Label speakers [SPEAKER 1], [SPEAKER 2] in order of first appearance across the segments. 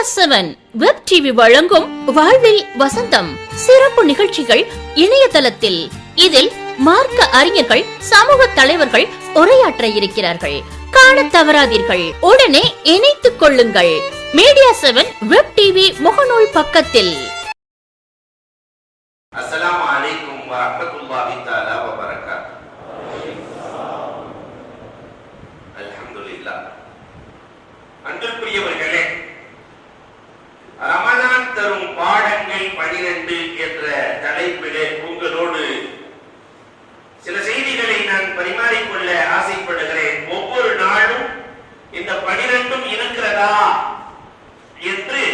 [SPEAKER 1] Media seven web TV வழங்கும் வாழ்வில் வசந்தம் சிறப்பு நிகழ்ச்சிகள் இணையதளத்தில். இதில் மார்க்க அறிஞர்கள் சமூக தலைவர்கள் உரையாற்ற இருக்கிறார்கள். காண தவறாதீர்கள். உடனே இணைத்துக் கொள்ளுங்கள். மீடியா செவன் வெப் டிவி முகநூல் பக்கத்தில்.
[SPEAKER 2] அஸ்ஸலாமு அலைக்கும் அல்ஹம்துலில்லாஹ். ரமலான் தரும் பாடங்கள் 12 என்ற தலைப்பிலே உங்களோடு சில செய்திகளை நான் பரிமாறிக்கொள்ள ஆசைப்படுகிறேன். ஒவ்வொரு நாளும் இந்த 12ம் இருக்கிறதா என்று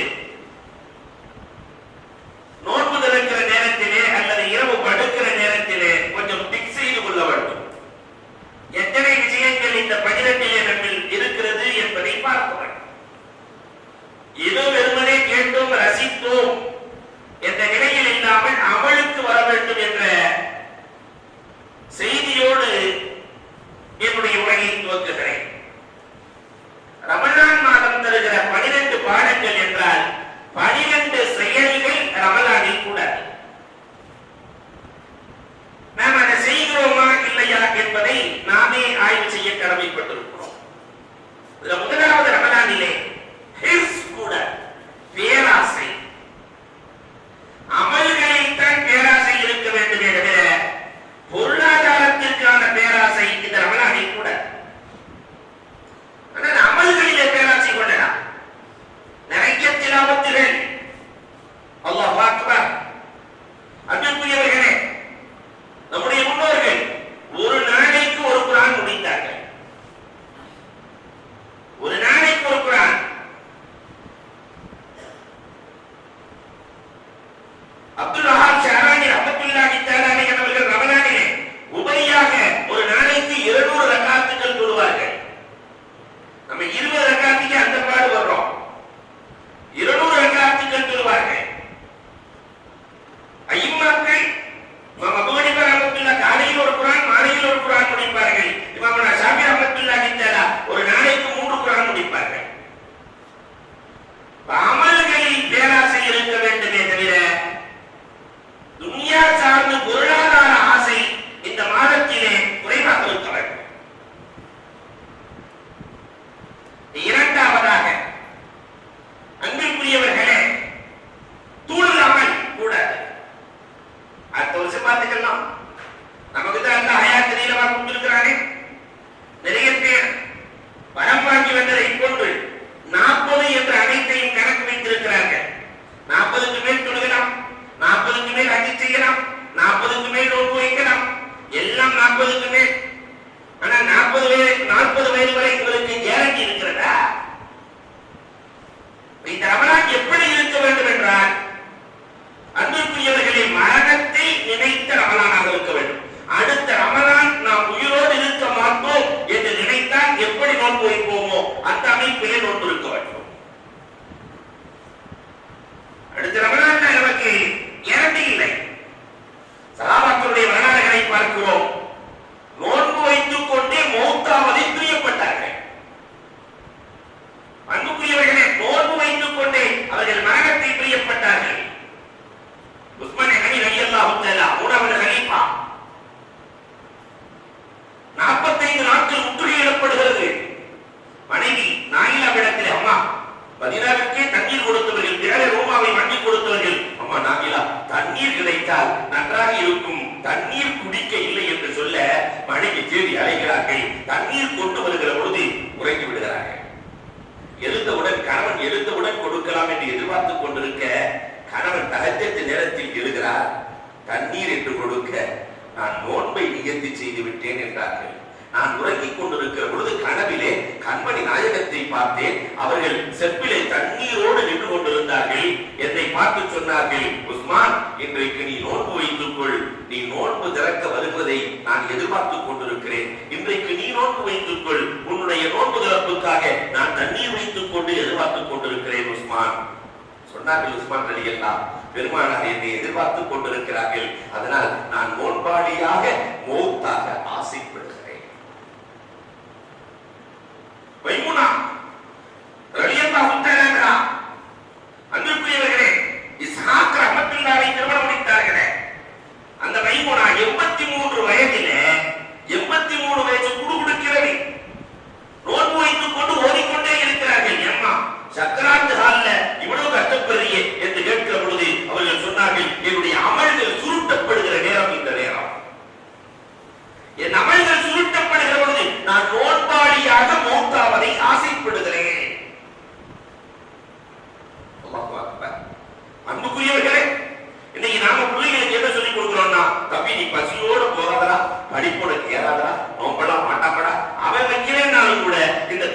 [SPEAKER 2] கொடுத்தவர்கள் தண்ணீர் கிடைத்தால் நன்றாக இருக்கும். தண்ணீர் குடிக்க இல்லை என்று சொல்ல மனைவி தேடி அழைக்கிறார்கள் தண்ணீர் கொண்டு வருகிற பொழுது உறங்கி விடுகிறார்கள். எழுந்தவுடன் கணவன் எழுந்தவுடன் கொடுக்கலாம் என்று எதிர்பார்த்துக் கொண்டிருக்க கணவன் தகஜத்து நேரத்தில் எழுகிறார். தண்ணீர் என்று கொடுக்க நான் நோன்பை நிகழ்த்தி செய்து விட்டேன் என்றார்கள். நான் உறங்கிக் கொண்டிருக்கிற பொழுது கனவிலே கண்மணி நாயகத்தை பார்த்தேன். அவர்கள் செப்பிலே தண்ணீரோடு நின்று கொண்டிருந்தார்கள். என்னை பார்த்து சொன்னார்கள் உஸ்மான் இன்றைக்கு நீ நோன்பு வைத்துக் கொள் நீ நோன்பு திறக்க வருவதை நான் எதிர்பார்த்துக் கொண்டிருக்கிறேன். இன்றைக்கு நீ நோன்பு வைத்துக் கொள் உன்னுடைய நோன்பு திறப்புக்காக நான் தண்ணீர் வைத்துக் கொண்டு எதிர்பார்த்துக் கொண்டிருக்கிறேன் உஸ்மான். சொன்னார்கள் உஸ்மான் அலி எல்லாம் பெருமானார் என்னை எதிர்பார்த்துக் கொண்டிருக்கிறார்கள். அதனால் நான் நோன்பாளியாக மௌத்தாக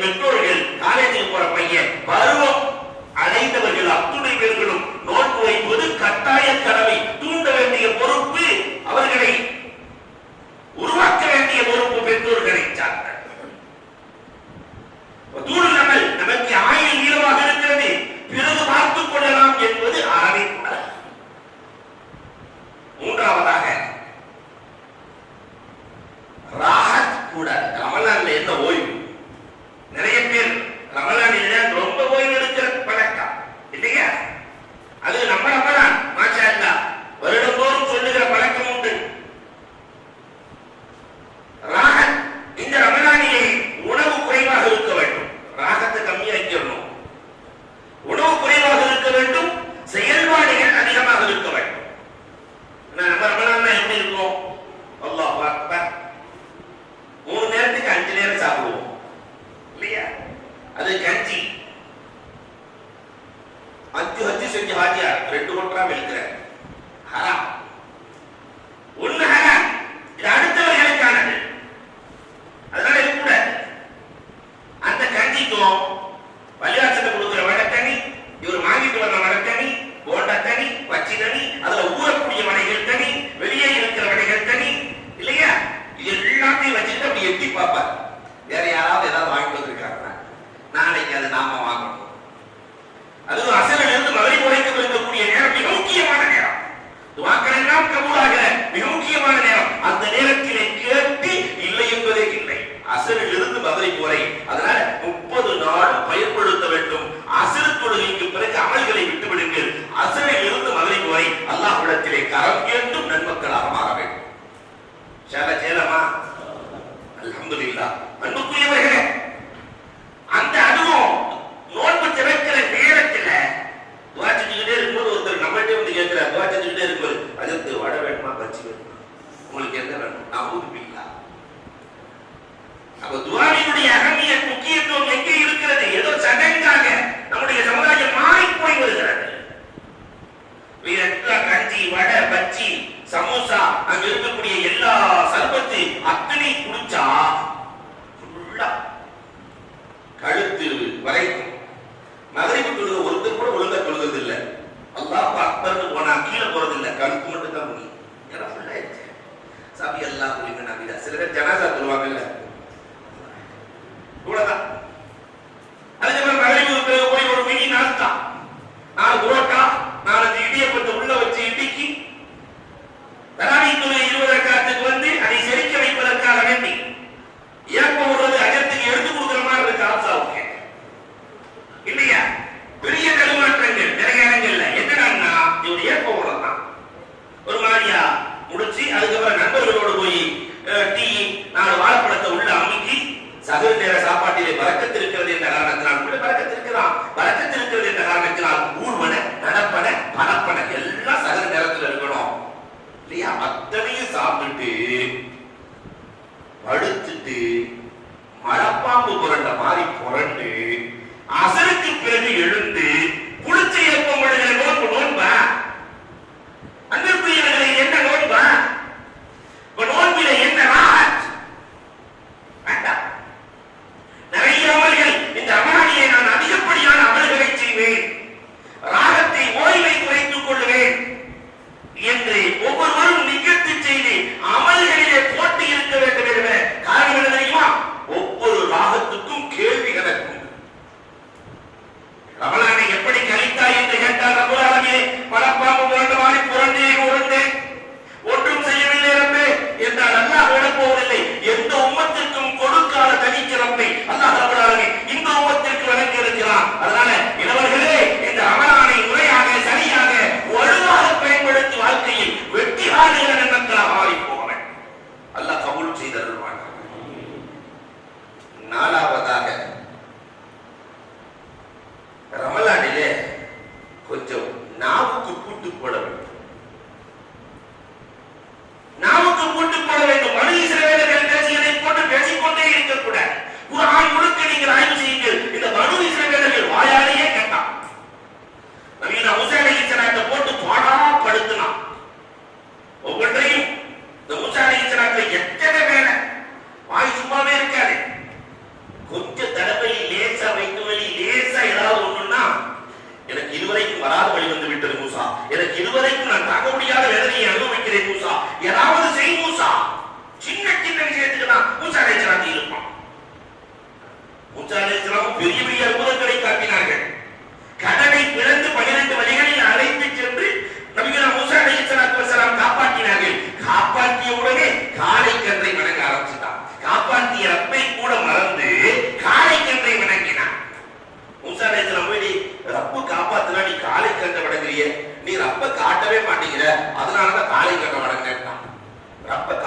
[SPEAKER 2] Victoria. நாட்கள் ஊடாக மிக முக்கியமான நேரம். அந்த நேரத்திலே கேட்டு இல்லை என்பதே இல்லை. அசரில் இருந்து மதுரை போரை அதனால முப்பது நாள் பயன்படுத்த வேண்டும். அசர் தொழுகைக்கு பிறகு அமல்களை விட்டுவிடுங்கள். அசரில் இருந்து மதுரை போரை அல்லாஹ்விடத்திலே கரம் கேட்டும் நன்மக்களாக மாற வேண்டும். சேல சேலமா? அல்ஹம்துல்லா அன்புக்குரியவர்கள் கஞ்சி வடை பஜ்ஜி சமோசா அங்க இருக்கக்கூடிய எல்லா சர்பத்து அத்தனை குடிச்சா கழுத்து வரைக்கும். மகரிப்பு தொழுக ஒருத்தர் கூட ஒழுங்கா தொழுகிறது இல்லை அல்லாஹ் அக்பர்னு போனா கீழே போறது இல்லை கழுத்து மட்டும் தான் முடியும் ஏன்னா ஃபுல்லாயிடுச்சு சாமி எல்லாம் சில பேர் ஜனாசா சொல்லுவாங்கல்ல இருக்கிறியே நீ ரப்ப காட்டவே மாட்டேங்கிற. அதனாலதான் காலையும் கட்ட மாட்டேன்னு கேட்டான். ரப்ப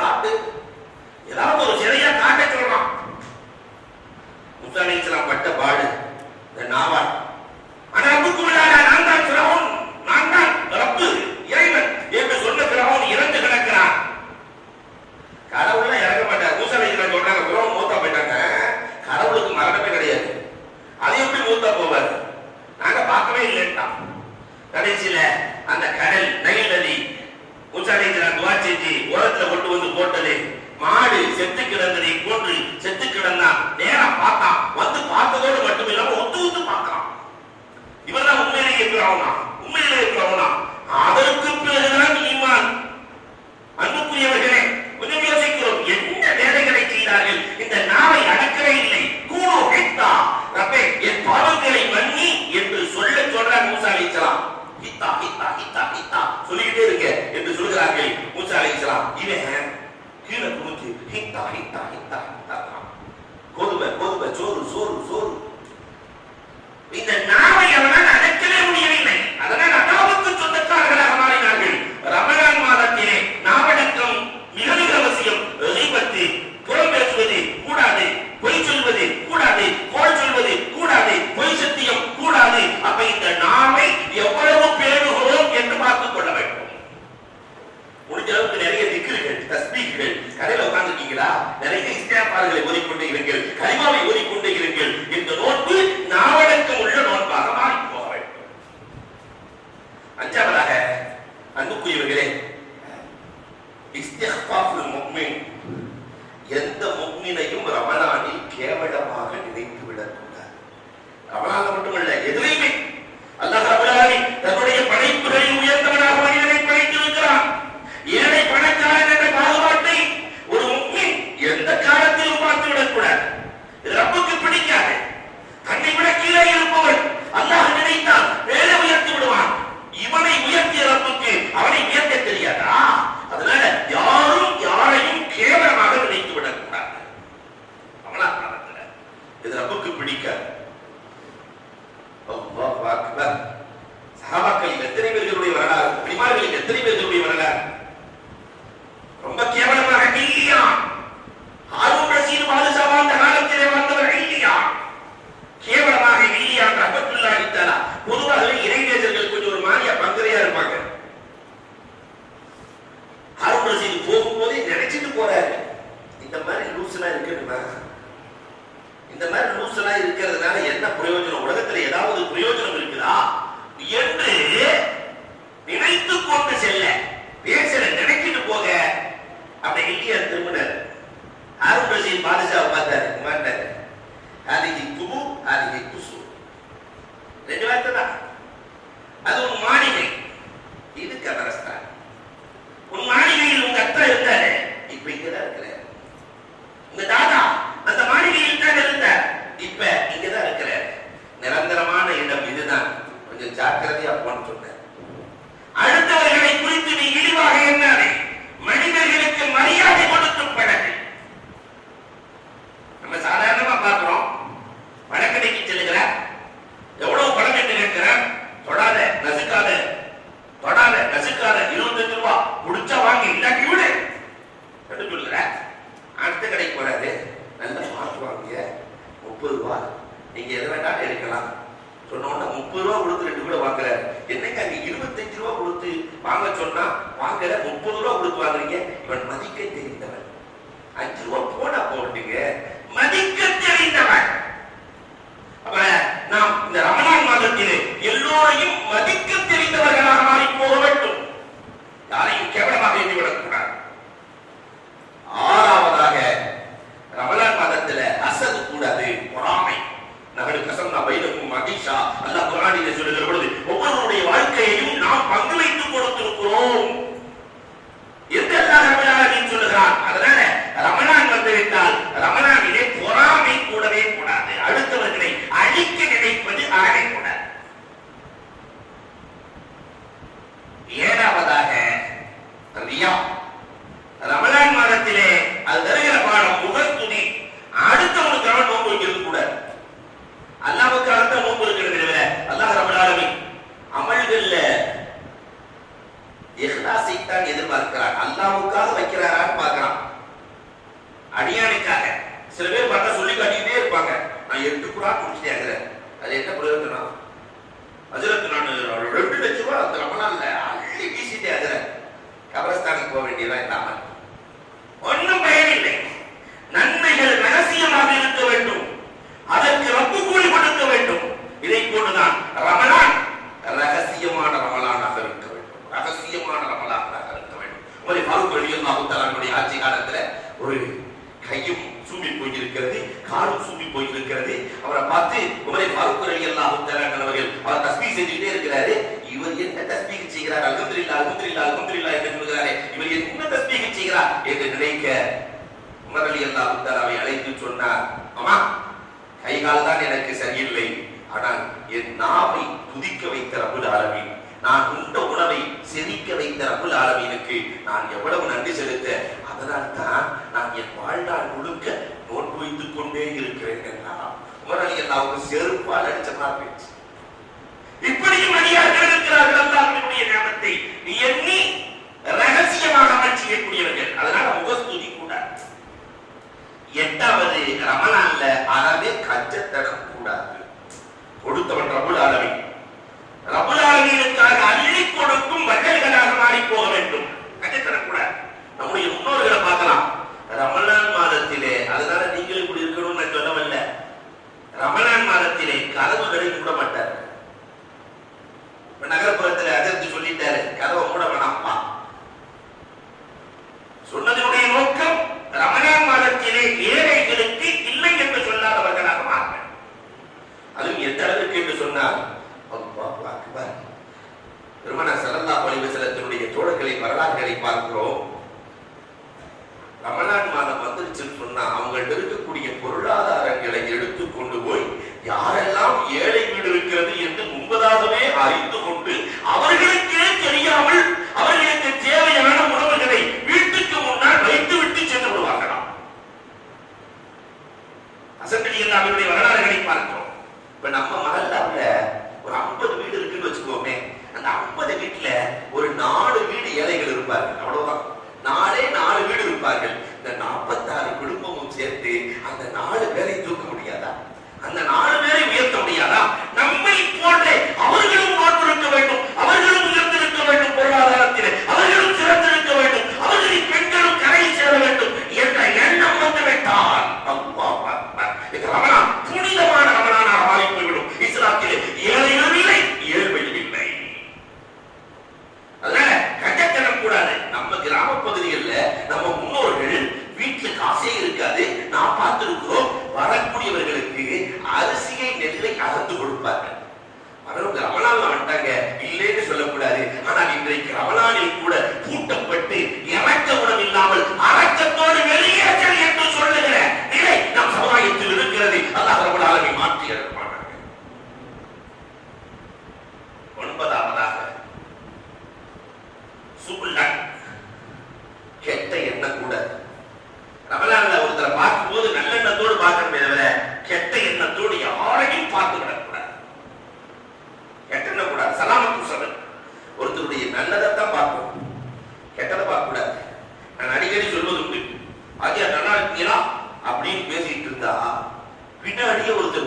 [SPEAKER 2] இருக்கிறீர்களா நிறைய இஸ்தியாபார்களை ஓதிக்கொண்டு இருங்கள். கரிமாவை ஓதிக்கொண்டு நமக்கு பிடிக்காது. சகாபாக்கள் எத்தனை பேர்களுடைய வரலாறு? பிரிமார்களின் எத்தனை பேர்களுடைய வரலாறு? Ele vai estar na água. கொடுத்து வாங்க சொன்னா வாங்கல முப்பது ரூபா கொடுத்து வாங்குறீங்க. இவன் மதிக்க தெரிந்தவன். அஞ்சு ரூபா போனா போட்டுங்க. மதிக்க தெரிந்தவன். அப்ப நாம் இந்த ரமணான் மாதத்திலே எல்லோரையும் மதிக்க தெரிந்தவர்களாக மாறி போக வேண்டும். யாரையும் கேவலமாக எண்ணிவிடக்கூடாது ஆறாவதாக ரமணான் மாதத்துல அசது கூடாது. பொறாமை. நகரு கசம் நான் வைலக்கும் மகிஷா அல்லா குரானில சொல்லுகிற பொழுது தூங்கவும் என்று எல்லாரும் சொல்லுகிறான்? அதனால ரமணான் வந்துவிட்டால் ரமணாவிலே பொறாமை கூடவே கூடாது. அடுத்தவர்களை அழிக்க நினைப்பது ஆடை கூடாது. ஏழாவதாக ரியா போயிருக்கிறது காலும் சூப்பி போயிருக்கிறது. அவரை பார்த்து உமரை பாருக்குறை எல்லாம் அவர்கள் அவர் தஸ்மி செஞ்சுக்கிட்டே இருக்கிறாரு. இவர் என்ன தஸ்மீக செய்கிறார்? அல்கந்திரில்லா அல்கந்திரில்லா அல்கந்திரில்லா என்று சொல்கிறாரே. இவர் என்ன தஸ்மீக செய்கிறார்? என்று நினைக்க உமர் அலி அல்லா உத்தாராவை அழைத்து சொன்னார் ஆமா கை கால் தான் எனக்கு சரியில்லை. ஆனால் என் நாவை துதிக்க வைத்த ரபுல் ஆலமீன். நான் உண்ட உணவை செரிக்க வைத்த ரபுல் ஆலமீனுக்கு நான் எவ்வளவு நன்றி செலுத்த அதனால் தான் நான் என் வாழ்நாள் முழுக்க நோன்பு வைத்துக் கொண்டே இருக்கிறேன் என்றால் அவங்க செருப்பால் அடிச்ச மாதிரி இப்படியும் அடியார்கள் இருக்கிறார்கள் அல்லாஹினுடைய நியமத்தை நீ எண்ணி ரகசியமாக அமல் செய்யக்கூடியவர்கள். அதனால முகஸ்துதி கூடாது. எட்டாவது ரமலான்ல அறவே கஞ்சத்தனம் கூடாது.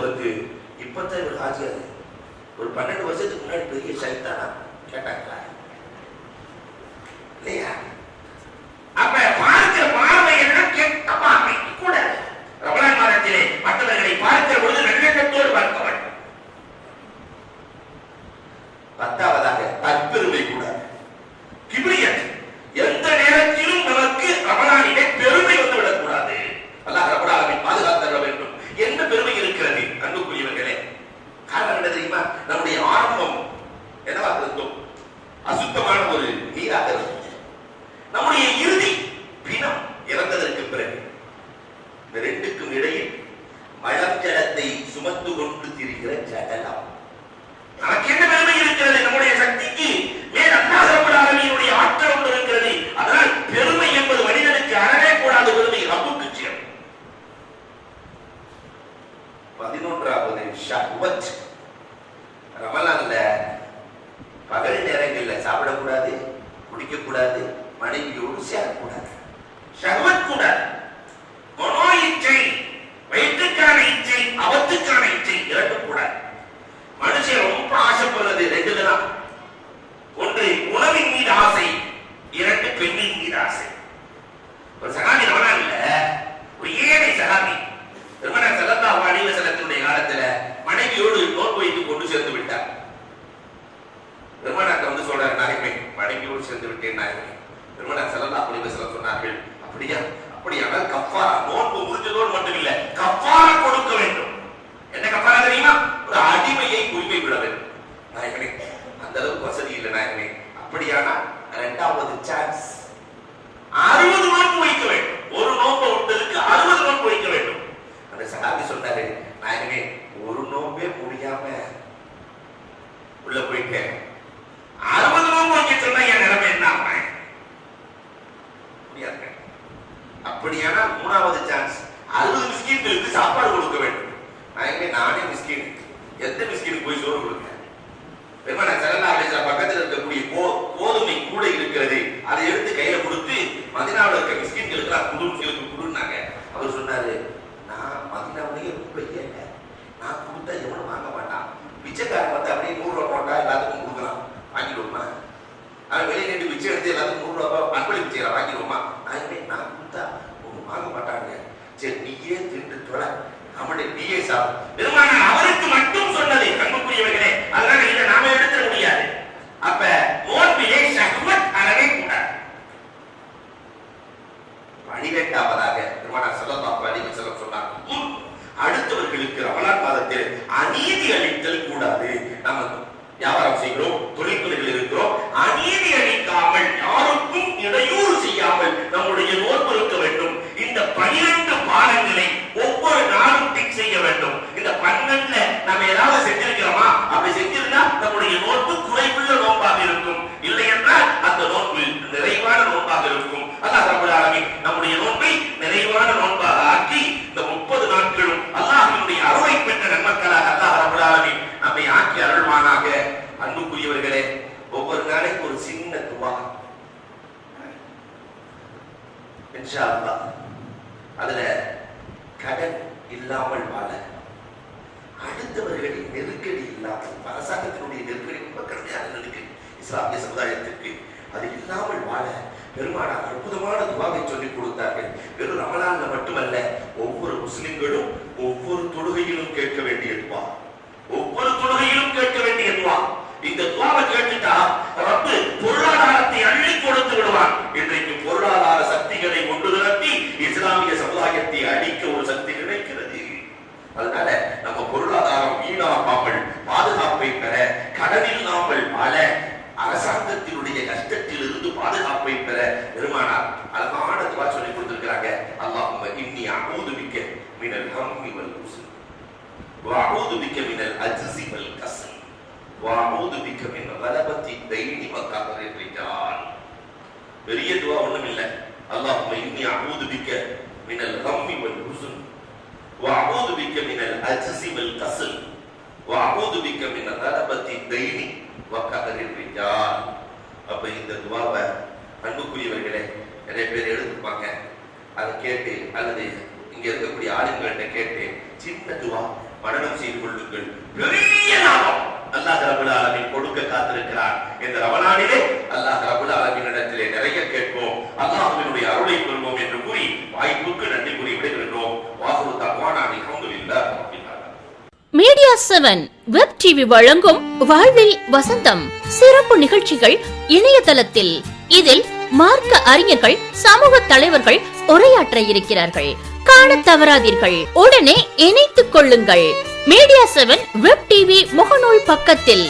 [SPEAKER 2] வருது இப்போத்தான் இவர் ஹாஜியாது ஒரு பன்னெண்டு வருஷத்துக்கு முன்னாடி பெரிய சைத்தானா கேட்டாங்களா? இல்லையா? Tuhan turun ke diri gereja dan கொண்டு சென்று விட்டேன் நாயகமே பெருமனா செல்லல்லா அப்படி செல்ல சொன்னார்கள். அப்படியா? அப்படியானால் கஃபாரா நோன்பு முஸ்லிம்களும் ஒவ்வொரு தொழுகையிலும் கேட்க வேண்டிய துவா. ஒவ்வொரு தொழுகையிலும் கேட்க வேண்டிய துவா. இந்த துவாவை கேட்டுட்டா ரப்பு பொருளாதாரத்தை அள்ளி கொடுத்து விடுவான். இன்றைக்கு பொருளாதார சக்திகளை கொண்டு நிரப்பி இஸ்லாமிய சமுதாயத்தை அழிக்க ஒரு சக்தி கிடைக்கிறது அதனால நம்ம பொருளாதாரம் வீணாகாமல் பாதுகாப்பை பெற கடனில்லாமல் வாழ அரசாங்கத்தினுடைய கஷ்டத்தில் இருந்து பாதுகாப்பை பெற பெருமானார் அழகான துவா சொல்லி கொடுத்திருக்கிறாங்க. அல்லாஹ் இன்னி அஊது பிக்க மினல் ஹம்மி வல் ஹுஸ்ன் وأعوذ بك من العجز والكسل وأعوذ بك من غلبة الدين وقهر الرجال பெரிய துவா ஒண்ணும் இல்ல அல்லாஹும்ம இன்னி அஊது பிக்க من الغم والحزن وأعوذ بك من العجز والكسل وأعوذ بك من غلبة الدين وقهر الرجال அப்ப இந்த துவாவை அன்புக்குரியவர்களே நிறைய பேர் எடுத்துப்பாங்க அதை கேட்டு அல்லது இங்க இருக்கக்கூடிய ஆளுங்கள்ட்ட கேட்டு சின்ன துவா மனனம் செய்து கொள்ளுங்கள். பெரிய லாபம். அல்லாஹ் ரபுல் ஆலமின் கொடுக்க காத்திருக்கிறார் இந்த ரமலானிலே அல்லாஹ் ரபுல் ஆலமின் இடத்திலே நிறைய கேட்போம். அல்லாஹ்வினுடைய அருளை பெறுவோம் என்று கூறி வாய்ப்புக்கு நன்றி கூறி விடுகின்றோம் வாகுரு தக்வானா அல்ஹம்துலில்லாஹ் ரப்பில்
[SPEAKER 1] மீடியா செவன் வெப் டிவி வழங்கும் வாழ்வில் வசந்தம். சிறப்பு நிகழ்ச்சிகள் இணையதளத்தில். இதில் மார்க்க அறிஞர்கள் சமூக தலைவர்கள் உரையாற்ற இருக்கிறார்கள். காண தவறாதீர்கள். உடனே இணைத்துக் கொள்ளுங்கள். மீடியா செவன் வெப் டிவி முகநூல் பக்கத்தில்.